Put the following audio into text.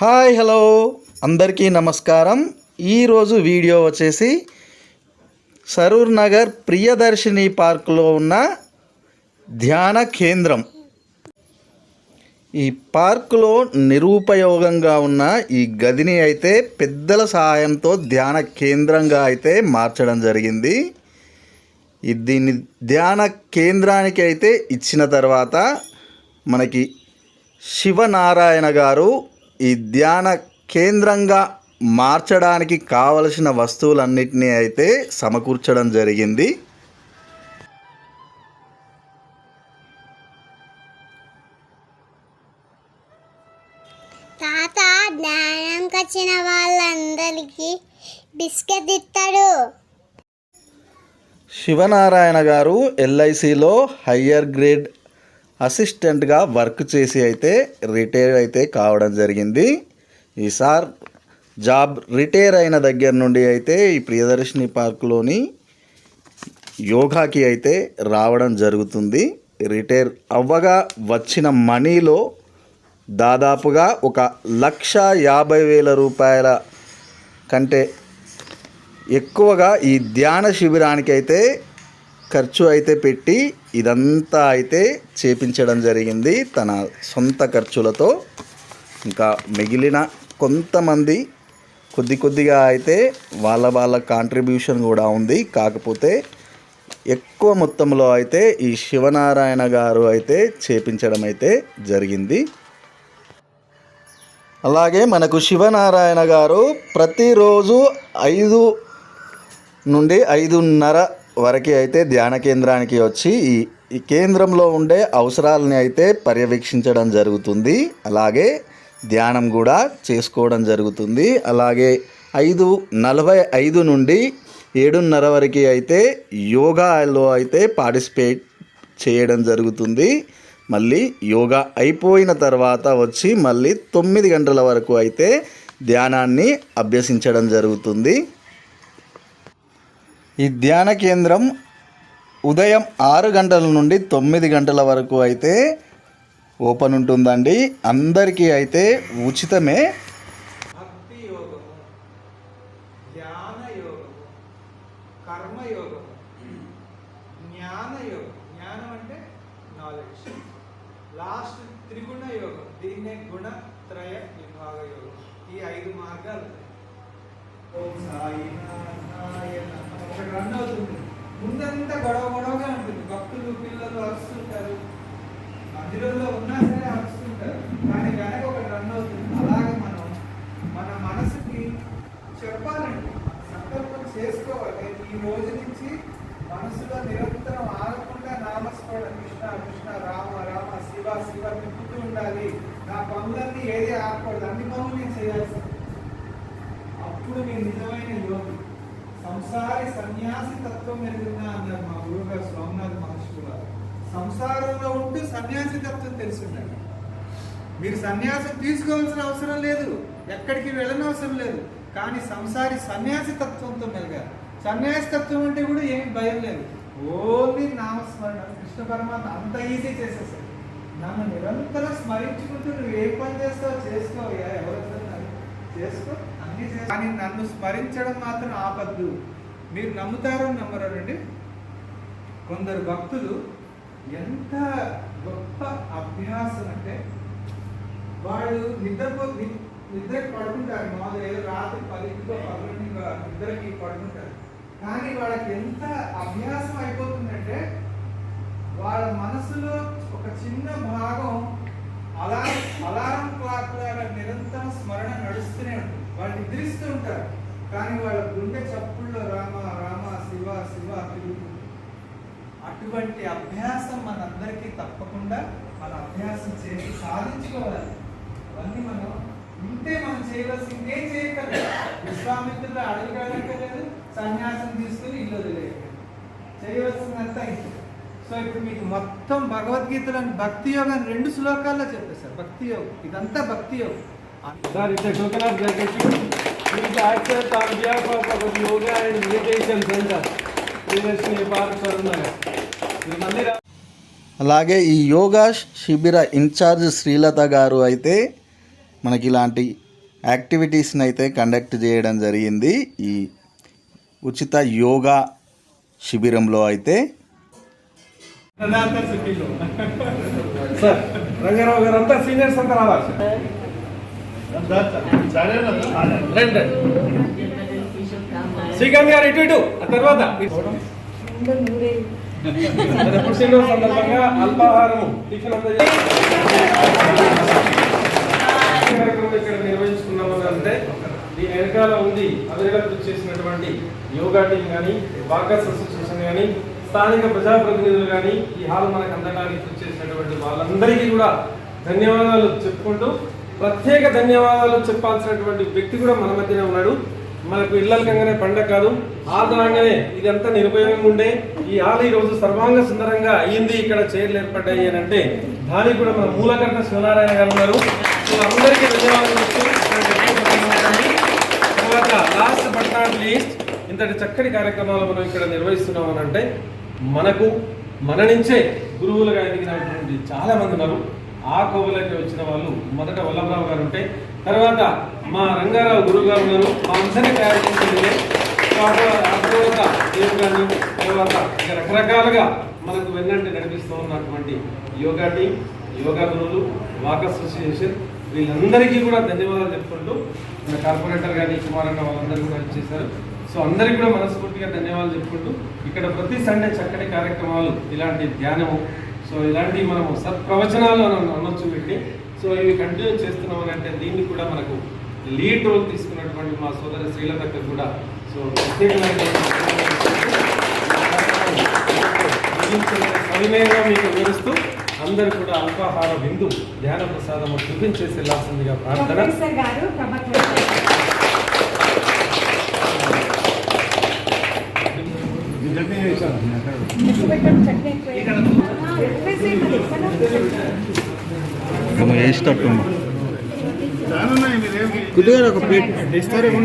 Hi hello. అందరికీ నమస్కారం. ఈరోజు వీడియో వచ్చేసి సరూర్ నగర్ ప్రియదర్శిని పార్కులో ఉన్న ధ్యాన కేంద్రం. ఈ పార్కులో నిరుపయోగంగా ఉన్న ఈ గదిని అయితే పెద్దల సహాయంతో ధ్యాన కేంద్రంగా అయితే మార్చడం జరిగింది. దీన్ని ధ్యాన కేంద్రానికి అయితే ఇచ్చిన తర్వాత మనకి శివనారాయణ గారు ఈ ధ్యాన కేంద్రంగా మార్చడానికి కావలసిన వస్తువులన్నిటినీ అయితే సమకూర్చడం జరిగింది. తాత జ్ఞానంకి వచ్చిన వాళ్ళందరికీ బిస్కెట్ ఇస్తాడు. శివనారాయణ గారు ఎల్ఐసిలో హయ్యర్ గ్రేడ్ అసిస్టెంట్గా వర్క్ చేసి అయితే రిటైర్ అయితే కావడం జరిగింది. ఈ సార్ జాబ్ రిటైర్ అయిన దగ్గర నుండి అయితే ఈ ప్రియదర్శిని పార్క్లోని యోగాకి అయితే రావడం జరుగుతుంది. రిటైర్ అవ్వగా వచ్చిన మనీలో దాదాపుగా ఒక లక్ష యాభై వేల రూపాయల కంటే ఎక్కువగా ఈ ధ్యాన శిబిరానికి అయితే ఖర్చు అయితే పెట్టి ఇదంతా అయితే చేపించడం జరిగింది తన సొంత ఖర్చులతో. ఇంకా మిగిలిన కొంతమంది కొద్ది కొద్దిగా అయితే వాళ్ళ వాళ్ళ కాంట్రిబ్యూషన్ కూడా ఉంది. కాకపోతే ఎక్కువ మొత్తంలో అయితే ఈ శివనారాయణ గారు అయితే చేపించడం అయితే జరిగింది. అలాగే మనకు శివనారాయణ గారు ప్రతిరోజు ఐదు నుండి ఐదున్నర వరకు అయితే ధ్యాన కేంద్రానికి వచ్చి ఈ ఈ కేంద్రంలో ఉండే అవసరాలని అయితే పర్యవేక్షించడం జరుగుతుంది. అలాగే ధ్యానం కూడా చేసుకోవడం జరుగుతుంది. అలాగే ఐదు నలభై ఐదు నుండి ఏడున్నర వరకు అయితే యోగాలో అయితే పార్టిసిపేట్ చేయడం జరుగుతుంది. మళ్ళీ యోగా అయిపోయిన తర్వాత వచ్చి మళ్ళీ తొమ్మిది గంటల వరకు అయితే ధ్యానాన్ని అభ్యసించడం జరుగుతుంది. ఈ ధ్యాన కేంద్రం ఉదయం ఆరు గంటల నుండి తొమ్మిది గంటల వరకు అయితే ఓపెన్ ఉంటుందండి. అందరికీ అయితే ఉచితమే. భక్తి యోగము జ్ఞానం అంటే నాలెడ్జ్ లాస్ట్ త్రిగుణ యోగం దీన్నే గుణత్రయ విభాగ యోగం. ఈ ఐదు మార్గాలు ఓం సాయి నారాయణ ఒకటి రన్ అవుతుంది. ముందంతా గొడవ గొడవగా ఉంటుంది భక్తులు పిల్లలు అరుస్తుంటారు మందిరంలో ఉన్నా సరే అరుస్తుంటారు కానీ వెనక ఒకటి రన్ అవుతుంది అలాగే మనం మన మనసుకి చెప్పాలండి సంకల్పం చేసుకోవాలి ఈ రోజు నుంచి మనసులో నిరంతరం ఆగకుండా నామస్మరణ కృష్ణ కృష్ణ రామ రామ శివ శివ తిప్పుతూ ఉండాలి నా పనులన్నీ ఏది ఆపకూడదు అన్ని పనులు నేను చేయాల్సింది ఇప్పుడు నేను నిజమైన యోగి సంసారి సన్యాసి తత్వం ఎరుగున్నా అన్నారు మా గురుగారు స్వామినాథ్ మహర్షి కూడా. సంసారంలో ఉంటూ సన్యాసి తత్వం తెలుసున్నాడు మీరు సన్యాసం తీసుకోవాల్సిన అవసరం లేదు. ఎక్కడికి వెళ్ళనవసరం లేదు. కానీ సంసారి సన్యాసి తత్వంతో మెలిగారు సన్యాసి తత్వం అంటే కూడా ఏమి భయం లేదు. ఓన్లీ నామస్మరణ. కృష్ణ పరమాత్మ అంత ఈజీ చేసేసారు నన్ను నిరంతరం స్మరించుకుంటూ నువ్వు ఏ పని చేస్తావు చేసుకోవయ్యా. ఎవరు చేసుకో. కానీ నన్ను స్మరించడం మాత్రం ఆపద్దు. మీరు నమ్ముతారో నమ్మరో అండి కొందరు భక్తులు ఎంత గొప్ప అభ్యాసం అంటే వాళ్ళు నిద్రపో ని- నిద్రకి పడుకుంటారు. మామూలుగా ఏదో రాత్రి పదింటికో పదకొండింటికో నిద్రకి పడుకుంటారు. కానీ వాళ్ళకి ఎంత అభ్యాసం అయిపోతుందంటే వాళ్ళ మనసులో ఒక చిన్న భాగం అలారం అలారం క్లాక్ లాగా నిరంతరం స్మరణ నడుస్తూనే ఉంటుంది. వాళ్ళు నిద్రిస్తూ ఉంటారు. కానీ వాళ్ళ గుండె చప్పుల్లో రామ రామ శివ శివ తిరుగుతుంది అటువంటి అభ్యాసం మనందరికీ తప్పకుండా మన అభ్యాసం చేసి సాధించుకోవాలి. అవన్నీ మనం ఉంటే మనం చేయవలసి ఇంకేం చేయక్కర్లేదు విశ్వామిత్రుడు లేదు సన్యాసం తీసుకుని ఇల్లు వదిలేయక్కర్లేదు చేయవలసిందంతా సో ఇప్పుడు మీకు మొత్తం భగవద్గీతలోని భక్తి యోగం రెండు శ్లోకాల్లో చెప్పేశారు. భక్తి యోగం. ఇదంతా భక్తి యోగం. Sir it's token of gratitude అలాగే ఈ యోగా శిబిర ఇన్ఛార్జ్ శ్రీలత గారు అయితే మనకి ఇలాంటి యాక్టివిటీస్ని అయితే కండక్ట్ చేయడం జరిగింది. ఈ ఉచిత యోగా శిబిరంలో అయితే. రండి రండి. శ్రీకాంత్ గారు ఇటు ఇటు ఆ తర్వాత మన పుట్టినరోజు సందర్భంగా అల్పాహారము టిఫిన్ కార్యక్రమం ఇక్కడ నిర్వహించుకున్నాము అని అంటే దీని వెనకాల ఉంది అభివృద్ధి చేసినటువంటి యోగా టీం కానీ వాకర్స్ అసోసియేషన్ కానీ స్థానిక ప్రజాప్రతినిధులు కానీ ఈ హాల్ మనకు అందడానికి కృషి చేసినటువంటి వాళ్ళందరికీ కూడా ధన్యవాదాలు చెప్పుకుంటూ ప్రత్యేక ధన్యవాదాలు చెప్పాల్సినటువంటి వ్యక్తి కూడా మన మధ్యనే ఉన్నాడు. మనకు ఇళ్ళకంగానే పండగ కాదు హాల్ ఇదంతా నిరుపయోగంగా ఉండే ఈ ఆలయ ఈ రోజు సర్వాంగ సుందరంగా అయ్యింది ఇక్కడ చైర్లు ఏర్పడ్డాయి అని అంటే దానికి కూడా మన మూలకర్ణ శివనారాయణ గారు ఉన్నారు. సో అందరికీ ధన్యవాదాలు ధన్యవాదాలు. తర్వాత లాస్ట్ బట్ నాట్ లీస్ట్ ఇంతటి చక్కటి కార్యక్రమాలు మనం ఇక్కడ నిర్వహిస్తున్నాం అని అంటే మనకు మన నుంచే గురువులుగా ఎదిగినటువంటి చాలా మంది ఉన్నారు. ఆ కోవలకి వచ్చిన వాళ్ళు మొదట వల్లభరావు గారు ఉంటే తర్వాత మా రంగారావు గురువు గారు ఉన్నారు. మా అందరినీ తయారు చేసింది తర్వాత గారు తర్వాత రకరకాలుగా మనకు వెన్నంటి నడిపిస్తూ ఉన్నటువంటి యోగా టీం యోగా గురువులు వాక్ అసోసియేషన్ వీళ్ళందరికీ కూడా ధన్యవాదాలు చెప్పుకుంటూ మన కార్పొరేటర్ కానీ కుమారన్న వాళ్ళందరూ కూడా ఇచ్చేశారు సో అందరికీ కూడా మనస్ఫూర్తిగా ధన్యవాదాలు చెప్పుకుంటూ ఇక్కడ ప్రతి సండే చక్కటి కార్యక్రమాలు ఇలాంటి ధ్యానము సో ఇలాంటి మనము సత్ప్రవచనాలు అని అనొచ్చు వీటిని. సో ఇవి కంటిన్యూ చేస్తున్నాం అని అంటే దీన్ని కూడా మనకు లీడ్ రోల్ తీసుకున్నటువంటి మా సోదరి శ్రీలతకు కూడా. సో ప్రత్యేకమైన సవినయంగా మీకు వివరిస్తూ అందరూ కూడా అల్పాహార విందు ధ్యాన ప్రసాదము చూపించేసి వెళ్ళాల్సిందిగా ప్రార్థన. చట్నీ పెట్టేసి మరి ఎక్కడ వేసేటట్టు కొద్దిగా ఒక ప్లేట్ ఇస్తారేమో